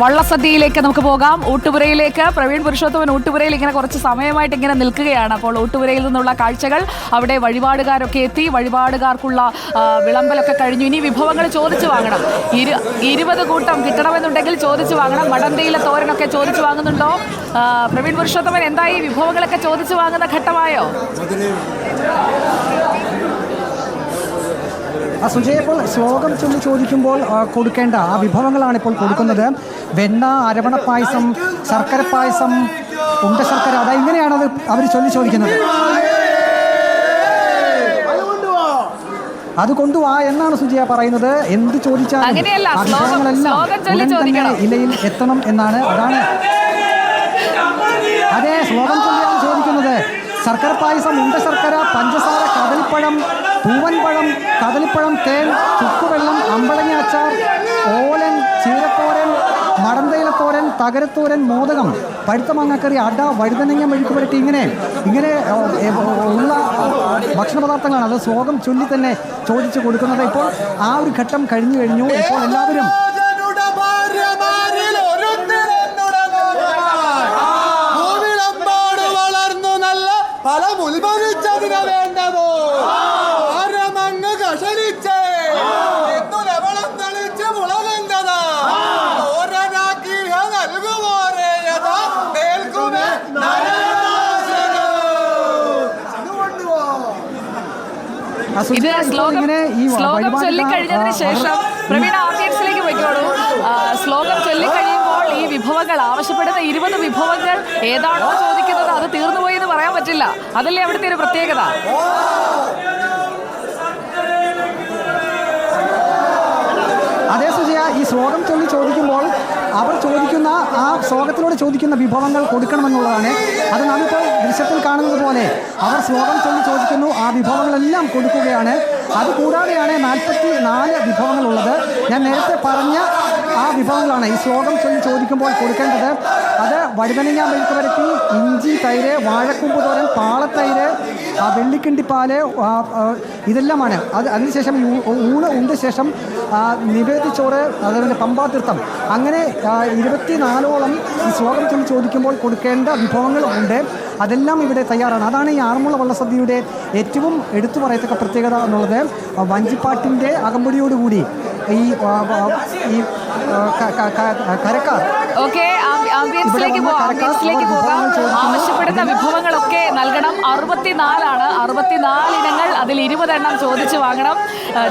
വള്ളസദ്യയിലേക്ക് നമുക്ക് പോകാം. ഊട്ടുപുരയിലേക്ക് പ്രവീൺ പുരുഷോത്തമൻ ഊട്ടുപുരയിൽ ഇങ്ങനെ കുറച്ച് സമയമായിട്ട് ഇങ്ങനെ നിൽക്കുകയാണ്. അപ്പോൾ ഊട്ടുപുരയിൽ നിന്നുള്ള കാഴ്ചകൾ അവിടെ വഴിപാടുകാരൊക്കെ എത്തി. വഴിപാടുകാർക്കുള്ള വിളമ്പലൊക്കെ കഴിഞ്ഞു. ഇനി വിഭവങ്ങൾ ചോദിച്ചു വാങ്ങണം. ഇരു ഇരുപത് കൂട്ടം കിട്ടണമെന്നുണ്ടെങ്കിൽ ചോദിച്ചു വാങ്ങണം. മടന്തയിലെ തോരനൊക്കെ ചോദിച്ചു വാങ്ങുന്നുണ്ടോ? പ്രവീൺ പുരുഷോത്തമൻ എന്തായി വിഭവങ്ങളൊക്കെ ചോദിച്ചു വാങ്ങുന്ന ഘട്ടമായോ? സുജയ ഇപ്പോൾ ശ്ലോകം ചൊല്ലി ചോദിക്കുമ്പോൾ കൊടുക്കേണ്ട ആ വിഭവങ്ങളാണ് ഇപ്പോൾ കൊടുക്കുന്നത്. വെണ്ണ അരവണ പായസം ശർക്കര പായസം ഉണ്ട ശർക്കര അതാ ഇങ്ങനെയാണ് അത് അവർ ചൊല്ലി ചോദിക്കുന്നത്. അത് കൊണ്ടുവാ എന്നാണ് സുജയ പറയുന്നത്. എന്ത് ചോദിച്ചാലും തന്നെ. ഇലയിൽ എത്തണം എന്നാണ് അതാണ്. അതെ ശ്ലോകം ചൊല്ലിയാണ് ചോദിക്കുന്നത്. ശർക്കര പായസം ഉണ്ട ശർക്കര പഞ്ചസാര കദളിപ്പഴം പൂവൻപഴം കദളിപ്പഴം തേൻ ചുക്കുവെള്ളം അമ്പളങ്ങ അച്ചാർ ഓലൻ ചീരത്തോരൻ മടന്തയിലത്തോരൻ തകരത്തോരൻ മോദകം പഴുത്ത മാങ്ങാക്കറി അട വഴുതനങ്ങ മെഴുക്ക് പുരട്ടി ഇങ്ങനെ ഇങ്ങനെ ഉള്ള ഭക്ഷണ പദാർത്ഥങ്ങളാണ് അത് സ്വാഗം ചൊല്ലി തന്നെ ചോദിച്ചു കൊടുക്കുന്നത്. ഇപ്പോൾ ആ ഒരു ഘട്ടം കഴിഞ്ഞു കഴിഞ്ഞു. ഇപ്പോൾ എല്ലാവരും പല ഉത്ഭവിച്ചതിന് ഇത് ശ്ലോകം ശ്ലോകം ചൊല്ലിക്കഴിഞ്ഞതിന് ശേഷം പ്രവീണ ഓഡിയൻസിലേക്ക് പോയിക്കോളൂ. ശ്ലോകം ചൊല്ലിക്കഴിയുമ്പോൾ ഈ വിഭവങ്ങൾ ആവശ്യപ്പെടുന്ന ഇരുപത് വിഭവങ്ങൾ ഏതാണോ ചോദിക്കുന്നത് അത് തീർന്നുപോയി എന്ന് പറയാൻ പറ്റില്ല. അതല്ലേ അവിടുത്തെ ഒരു പ്രത്യേകത? അതേ സുജയ ഈ ശ്ലോകം ചൊല്ലി ചോദിക്കുമ്പോൾ ശ്ലോകത്തിലൂടെ ചോദിക്കുന്ന വിഭവങ്ങൾ കൊടുക്കണമെന്നുള്ളതാണ്. അത് നാമിപ്പോൾ ദൃശ്യത്തിൽ കാണുന്നത് പോലെ അവർ ശ്ലോകം ചൊല്ലി ചോദിക്കുന്നു. ആ വിഭവങ്ങളെല്ലാം കൊടുക്കുകയാണ്. അതുകൂടാതെയാണ് നാൽപ്പത്തി നാല് വിഭവങ്ങളുള്ളത്. ഞാൻ നേരത്തെ പറഞ്ഞ ആ വിഭവങ്ങളാണ്. ഈ ശ്ലോകം ചൊല്ലി ചോദിക്കുമ്പോൾ കൊടുക്കേണ്ടത് അത് വഴുതനങ്ങ മെഴുക്ക് വരട്ടി ഇഞ്ചി തൈര് വാഴക്കൂമ്പ് തോരൻ പാളത്തൈര് വെള്ളിക്കിണ്ടിപ്പാൽ ഇതെല്ലാമാണ്. അത് അതിനുശേഷം ഊണ് ഉണ്ട് ശേഷം നിവേദിച്ചോറ് അതുപോലെ പമ്പാതീർത്ഥം അങ്ങനെ ഇരുപത്തിനാലോളം ഈ ശ്ലോകം ചൊല്ലി ചോദിക്കുമ്പോൾ കൊടുക്കേണ്ട വിഭവങ്ങളുണ്ട് അതെല്ലാം ഇവിടെ തയ്യാറാണ്. അതാണ് ഈ ആറന്മുള വള്ളസദ്യയുടെ ഏറ്റവും എടുത്തു പറയത്തക്ക പ്രത്യേകത എന്നുള്ളത്. വഞ്ചിപ്പാട്ടിന്റെ അകമ്പടിയോടുകൂടി ഈ കരക്കാർ. ഓക്കെ ആംബിയൻസിലേക്ക് ആംബിയൻസിലേക്ക് പോകാം. ആവശ്യപ്പെടുന്ന വിഭവങ്ങളൊക്കെ നൽകണം. അറുപത്തിനാലാണ്. അറുപത്തിനാല് ഇനങ്ങൾ അതിൽ ഇരുപതെണ്ണം ചോദിച്ചു വാങ്ങണം.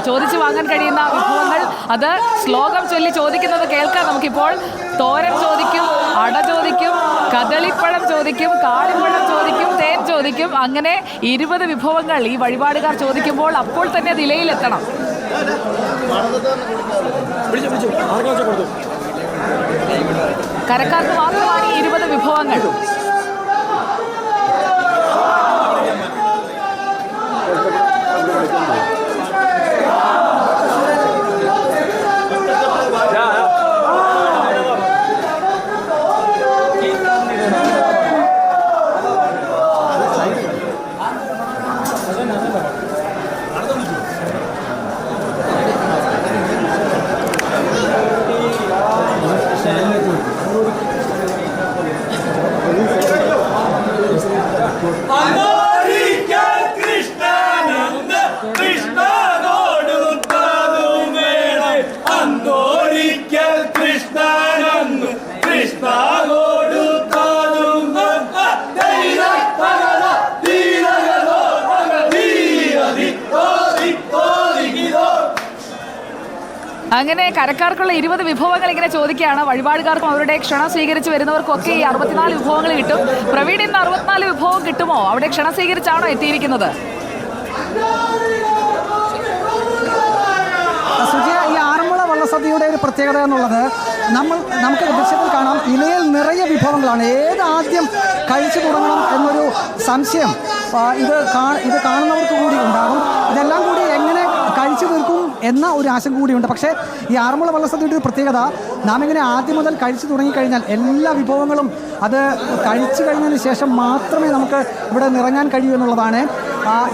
ചോദിച്ചു വാങ്ങാൻ കഴിയുന്ന വിഭവങ്ങൾ അത് ശ്ലോകം ചൊല്ലി ചോദിക്കുന്നത് കേൾക്കാം നമുക്കിപ്പോൾ. തോരൻ ചോദിക്കും അട ചോദിക്കും കദളിപ്പഴം ചോദിക്കും കാളിപ്പഴം ചോദിക്കും തേൻ ചോദിക്കും. അങ്ങനെ ഇരുപത് വിഭവങ്ങൾ ഈ വഴിപാടുകാർ ചോദിക്കുമ്പോൾ അപ്പോൾ തന്നെ നിലയിലെത്തണം കരക്കാർക്ക് മാത്രമാണ് ഇരുപത് വിഭവങ്ങൾ. അങ്ങനെ കരക്കാർക്കുള്ള ഇരുപത് വിഭവങ്ങൾ ഇങ്ങനെ ചോദിക്കുകയാണ്. വഴിപാടുകാർക്കും അവരുടെ ക്ഷണം സ്വീകരിച്ച് വരുന്നവർക്കൊക്കെ ഈ അറുപത്തിനാല് വിഭവങ്ങൾ കിട്ടും. പ്രവീൺ ഇന്ന് അറുപത്തിനാല് വിഭവം കിട്ടുമോ? അവിടെ ക്ഷണം സ്വീകരിച്ചാണോ എത്തിയിരിക്കുന്നത്? വള്ളസദ്യയുടെ ഒരു പ്രത്യേകത എന്നുള്ളത് നമ്മൾ നമുക്ക് ദൃശ്യത്തിൽ കാണാം. ഇലയിൽ നിറയെ വിഭവങ്ങളാണ്. ഏത് ആദ്യം കഴിച്ചു തുടങ്ങണം എന്നൊരു സംശയം ഇത് ഇത് കാണുന്നവർക്ക് കൂടി ഉണ്ടാകും. ഇതെല്ലാം കൂടി എന്ന ഒരു ആശങ്ക കൂടിയുണ്ട്. പക്ഷേ ഈ ആറന്മുള വള്ളസദ്യയുടെ ഒരു പ്രത്യേകത നാം ഇങ്ങനെ ആദ്യം മുതൽ കഴിച്ചു തുടങ്ങിക്കഴിഞ്ഞാൽ എല്ലാ വിഭവങ്ങളും അത് കഴിച്ചു കഴിഞ്ഞതിന് ശേഷം മാത്രമേ നമുക്ക് ഇവിടെ നിറങ്ങാൻ കഴിയൂ എന്നുള്ളതാണ്.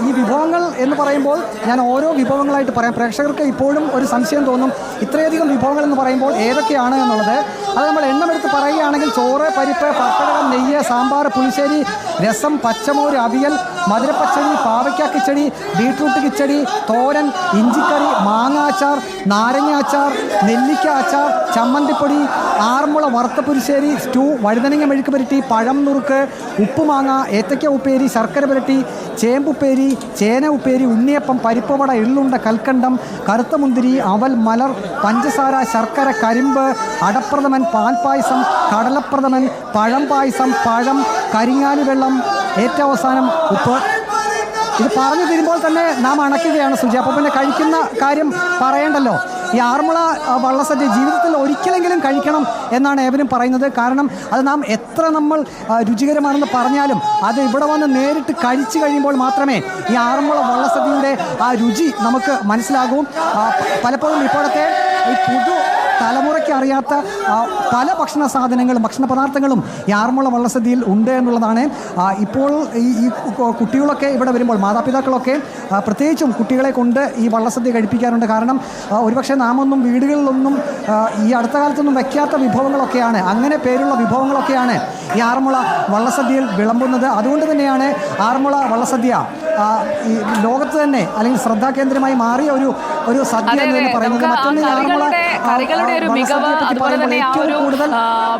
ഈ വിഭവങ്ങൾ എന്ന് പറയുമ്പോൾ ഞാൻ ഓരോ വിഭവങ്ങളായിട്ട് പറയാം. പ്രേക്ഷകർക്ക് ഇപ്പോഴും ഒരു സംശയം തോന്നും ഇത്രയധികം വിഭവങ്ങൾ എന്ന് പറയുമ്പോൾ ഏതൊക്കെയാണ് എന്നുള്ളത്. അത് നമ്മൾ എണ്ണമെടുത്ത് പറയുകയാണെങ്കിൽ ചോറ് പരിപ്പ് പപ്പടകം നെയ്യ് സാമ്പാർ പുളിശ്ശേരി രസം പച്ചമോര് അവിയൽ മധുരപ്പച്ചടി പാവയ്ക്ക കിച്ചടി ബീട്രൂട്ട് കിച്ചടി തോരൻ ഇഞ്ചിക്കറി മാങ്ങ അച്ചാർ നാരങ്ങ അച്ചാർ നെല്ലിക്ക അച്ചാർ ചമ്മന്തിപ്പൊടി ആറന്മുള വറുത്ത പുരിശ്ശേരി സ്റ്റൂ വഴുതനങ്ങ മെഴുക്ക് പുരട്ടി പഴം നുറുക്ക് ഉപ്പുമാങ്ങ ഏത്തയ്ക്ക ഉപ്പേരി ശർക്കര പുരട്ടി ചേമ്പുപ്പേരി ചേന ഉപ്പേരി ഉണ്ണിയപ്പം പരിപ്പവട എള്ളുണ്ട കൽക്കണ്ടം കറുത്ത മുന്തിരി അവൽ മലർ പഞ്ചസാര ശർക്കര കരിമ്പ് അടപ്രഥമൻ പാൽപ്പായസം കടലപ്രഥമൻ പഴം പായസം പഴം കരിങ്ങാലി വെള്ളം ഏറ്റവും അവസാനം ഉപ്പ്. ഇത് പറഞ്ഞു തരുമ്പോൾ തന്നെ നാം അണയ്ക്കുകയാണ് സുജി അപ്പോൾ പിന്നെ കഴിക്കുന്ന കാര്യം പറയണ്ടല്ലോ. ഈ ആറന്മുള ആ, വള്ളസദ്യ ജീവിതത്തിൽ ഒരിക്കലെങ്കിലും കഴിക്കണം എന്നാണ് ഏവരും പറയുന്നത്. കാരണം അത് നാം എത്ര നമ്മൾ രുചികരമാണെന്ന് പറഞ്ഞാലും അത് ഇവിടെ വന്ന് നേരിട്ട് കഴിച്ചു കഴിയുമ്പോൾ മാത്രമേ ഈ ആറന്മുള വള്ളസദ്യയുടെ ആ രുചി നമുക്ക് മനസ്സിലാകൂ. പലപ്പോഴും ഇപ്പോഴത്തെ ഈ പുതു തലമുറയ്ക്ക് അറിയാത്ത പല ഭക്ഷണ സാധനങ്ങളും ഭക്ഷണ പദാർത്ഥങ്ങളും ആറന്മുള വള്ളസദ്യയിൽ ഉണ്ട് എന്നുള്ളതാണ്. ഇപ്പോൾ ഈ കുട്ടികളൊക്കെ ഇവിടെ വരുമ്പോൾ മാതാപിതാക്കളൊക്കെ പ്രത്യേകിച്ചും കുട്ടികളെ കൊണ്ട് ഈ വള്ളസദ്യ കഴിപ്പിക്കാറുണ്ട്. കാരണം ഒരുപക്ഷെ നാമൊന്നും വീടുകളിലൊന്നും ഈ അടുത്ത കാലത്തൊന്നും വയ്ക്കാത്ത വിഭവങ്ങളൊക്കെയാണ്. അങ്ങനെ പേരുള്ള വിഭവങ്ങളൊക്കെയാണ് ഈ ആറന്മുള വള്ളസദ്യയിൽ വിളമ്പുന്നത്. അതുകൊണ്ട് തന്നെയാണ് ആറന്മുള വള്ളസദ്യ ഈ ലോകത്ത് തന്നെ അല്ലെങ്കിൽ ശ്രദ്ധാകേന്ദ്രമായി മാറിയ ഒരു ഒരു സദ്യ എന്ന് തന്നെ പറയുന്നത് മറ്റൊന്ന് കറികളുടെ ഒരു മികവ് അതുപോലെ തന്നെ ആ ഒരു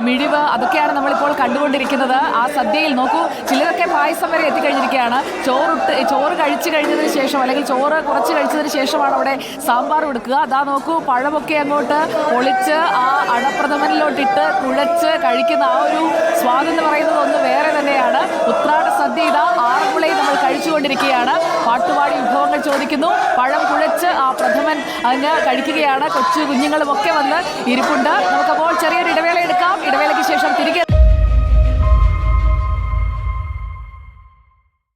മിഴിവ് അതൊക്കെയാണ് നമ്മളിപ്പോൾ കണ്ടുകൊണ്ടിരിക്കുന്നത്. ആ സദ്യയിൽ നോക്കൂ ചിലരൊക്കെ പായസം വരെ എത്തിക്കഴിഞ്ഞിരിക്കുകയാണ്. ചോറിട്ട് ചോറ് കഴിച്ചു കഴിഞ്ഞതിന് ശേഷം അല്ലെങ്കിൽ ചോറ് കുറച്ച് കഴിച്ചതിന് ശേഷമാണ് അവിടെ സാമ്പാർ കൊടുക്കുക അതാ നോക്കൂ പഴമൊക്കെ അങ്ങോട്ട് ഒളിച്ച് ആ അടപ്രഥമനിലോട്ടിട്ട് കുഴച്ച് കഴിക്കുന്ന ആ ഒരു സ്വാദ് എന്ന് പറയുന്നത് ഒന്ന് വേറെ തന്നെയാണ്. ഉത്രാട സദ്യ ഇതാ ആറന്മുളയിൽ നമ്മൾ കഴിച്ചുകൊണ്ടിരിക്കുകയാണ് പാട്ടുപാടി വിഭവങ്ങൾ ചോദിക്കുന്നു. പഴം കുഴച്ച് ആ പ്രഥമൻ അങ്ങ് കഴിക്കുകയാണ്. കൊച്ചു കുഞ്ഞുങ്ങളും ഒക്കെ വന്ന് ഇരിപ്പുണ്ട്. നമുക്കപ്പോൾ ചെറിയൊരു ഇടവേള എടുക്കാം. ഇടവേളയ്ക്ക്